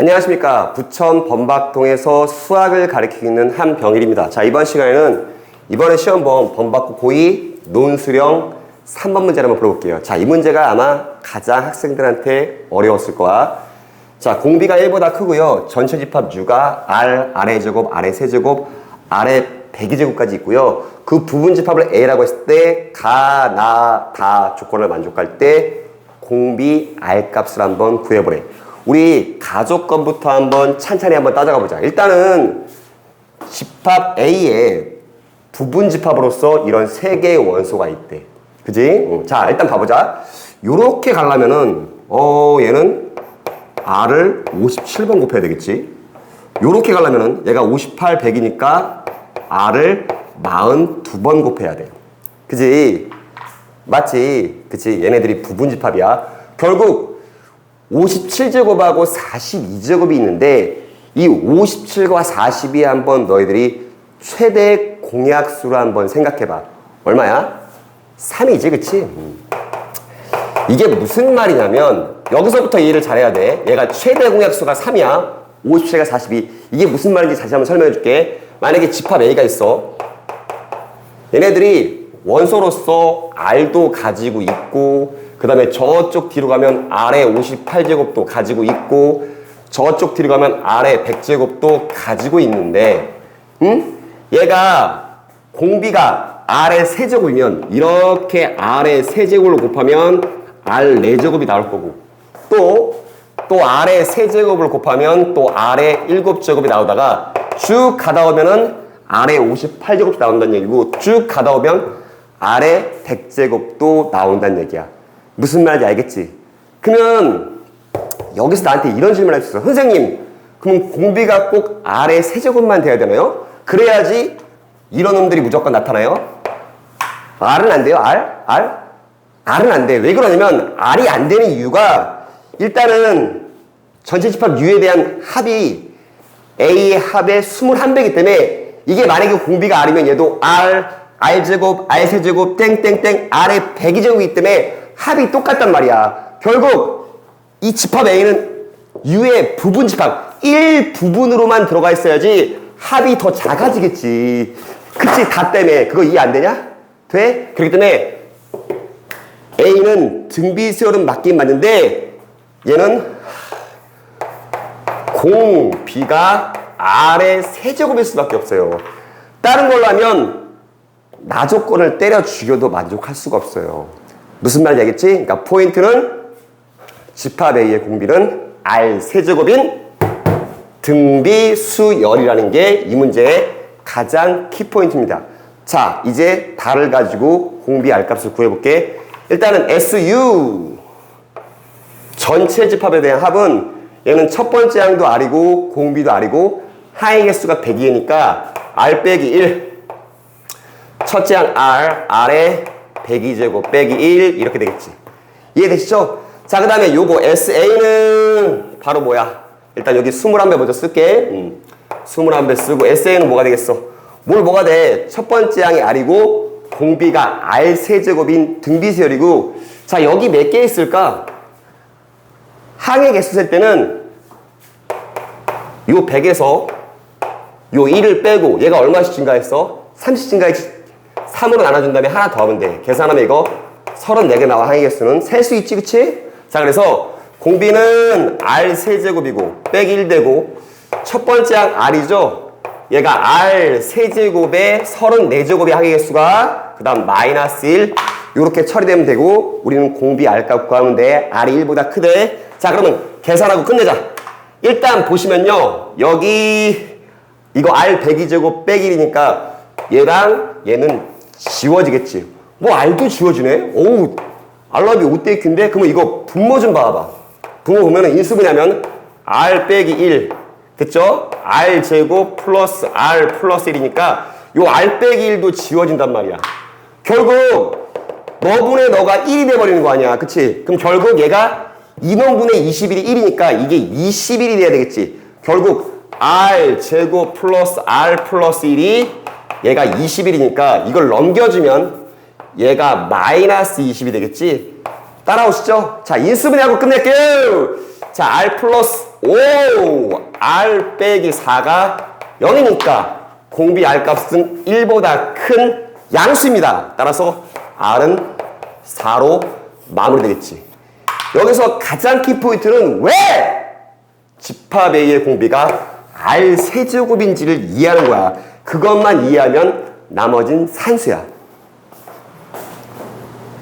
안녕하십니까. 부천 범박동에서 수학을 있는 한병일입니다. 자, 이번 시간에는 이번에 시험본 범박고 고2 논수령 3번 문제를 한번 풀어볼게요. 자, 이 문제가 아마 가장 학생들한테 어려웠을 거야. 자, 공비가 1보다 크고요. 전체 집합 U가 R, R의 제곱, R의 세제곱, R의 102제곱까지 있고요. 그 부분 집합을 A라고 했을 때 가, 나, 다 조건을 만족할 때 공비 R 값을 한번 구해보래. 우리 가족건부터 한번 찬찬히 한번 따져가 보자. 일단은 집합 A에 부분 집합으로서 이런 세 개의 원소가 있대. 그지? 응. 자, 일단 봐보자. 요렇게 가려면은, 어, 얘는 R을 57번 곱해야 되겠지? 요렇게 가려면은 얘가 58, 100이니까 R을 42번 곱해야 돼. 그지? 맞지? 그치? 얘네들이 부분 집합이야. 결국 57제곱하고 42제곱이 있는데 이 57과 42에 한번 너희들이 최대 공약수로 한번 생각해봐. 얼마야? 3이지, 그치? 음. 이게 무슨 말이냐면 여기서부터 이해를 잘해야 돼. 얘가 최대 공약수가 3이야. 57과 42. 이게 무슨 말인지 다시 한번 설명해 줄게. 만약에 집합 A가 있어. 얘네들이 원소로서 R도 가지고 있고 그 다음에 저쪽 뒤로 가면 R의 58제곱도 가지고 있고 저쪽 뒤로 가면 R의 100제곱도 가지고 있는데 응? 얘가 공비가 R의 세제곱이면 이렇게 R의 세제곱을 곱하면 R 4제곱이 나올 거고 또, 또 R의 세제곱을 곱하면 또 R의 7제곱이 나오다가 쭉 가다 오면은 R의 58제곱이 나온다는 얘기고 쭉 가다 오면 R의 100제곱도 나온다는 얘기야. 무슨 말인지 알겠지? 그러면 여기서 나한테 이런 질문을 할 수 있어. 선생님, 그럼 공비가 꼭 R의 세제곱만 돼야 되나요? 그래야지 이런 놈들이 무조건 나타나요? R은 안 돼요, R? R? R은 안 돼. 왜 그러냐면 R이 안 되는 이유가 일단은 전체 집합 U에 대한 합이 A의 합의 21배이기 때문에 이게 만약에 공비가 R이면 얘도 R, R제곱, R세제곱, 땡땡땡, R의 102제곱이기 때문에 합이 똑같단 말이야. 결국 이 집합 A는 U의 부분 집합 1 부분으로만 들어가 있어야지 합이 더 작아지겠지. 그치? 다 때문에. 그거 이해 안 되냐? 돼? 그렇기 때문에 A는 등비 수열은 맞긴 맞는데 얘는 공 B가 R의 세제곱일 수밖에 없어요. 다른 걸로 하면 나 조건을 때려 죽여도 만족할 수가 없어요. 무슨 말인지 알겠지? 그러니까 포인트는 집합 A의 공비는 R 세제곱인 등비 수열이라는 게 이 문제의 가장 키포인트입니다. 자, 이제 달을 가지고 공비 R 값을 구해볼게. 일단은 SU 전체 집합에 대한 합은 얘는 첫 번째 항도 R이고 공비도 R이고 하의 개수가 100이니까 R 빼기 1 첫째 항 R, R에 102제곱 빼기 1 이렇게 되겠지. 이해되시죠? 자, 그 다음에 요거 SA는 바로 뭐야? 일단 여기 21배 먼저 쓸게. 음, 21배 쓰고 SA는 뭐가 되겠어? 뭘 뭐가 돼? 첫 번째 항이 R이고 공비가 R 세제곱인 등비수열이고 자, 여기 몇 개 있을까? 항의 개수 셀 때는 요 100에서 요 1을 빼고 얘가 얼마씩 증가했어? 30 증가했지. 3으로 나눠준 다음에 하나 더 하면 돼. 계산하면 이거 34개 나와 항의 개수는 셀 수 있지 그치? 자 그래서 공비는 R 세제곱이고 빼기 1 되고 첫 번째 항 R이죠? 얘가 R 세제곱에 34제곱의 항의 개수가 그 다음 마이너스 1 이렇게 처리되면 되고 우리는 공비 R 값 구하면 돼. R이 1보다 크대. 자 그러면 계산하고 끝내자. 일단 보시면요. 여기 이거 R 102제곱 빼기 1이니까 얘랑 얘는 지워지겠지. 뭐 R도 지워지네? 오우 알라비 5대 Q인데 그러면 이거 분모 좀 봐봐. 분모 보면은 인수분해하면 R 빼기 1 됐죠? R 제곱 플러스 R 플러스 1이니까 요 R 빼기 1도 지워진단 말이야. 결국 너분의 너가 1이 돼버리는 거 아니야. 그치? 그럼 결국 얘가 2너분의 21이 1이니까 이게 21이 돼야 되겠지. 결국 R 제곱 플러스 R 플러스 1이 얘가 21이니까 이걸 넘겨주면 얘가 마이너스 20이 되겠지. 따라오시죠? 자, 인수분해하고 끝낼게요. 자, R 플러스 오! R 빼기 4가 0이니까 공비 R 값은 1보다 큰 양수입니다. 따라서 R은 4로 마무리되겠지. 여기서 가장 키 포인트는 왜 집합 A의 공비가 R 세제곱인지를 이해하는 거야. 그것만 이해하면 나머진 산수야.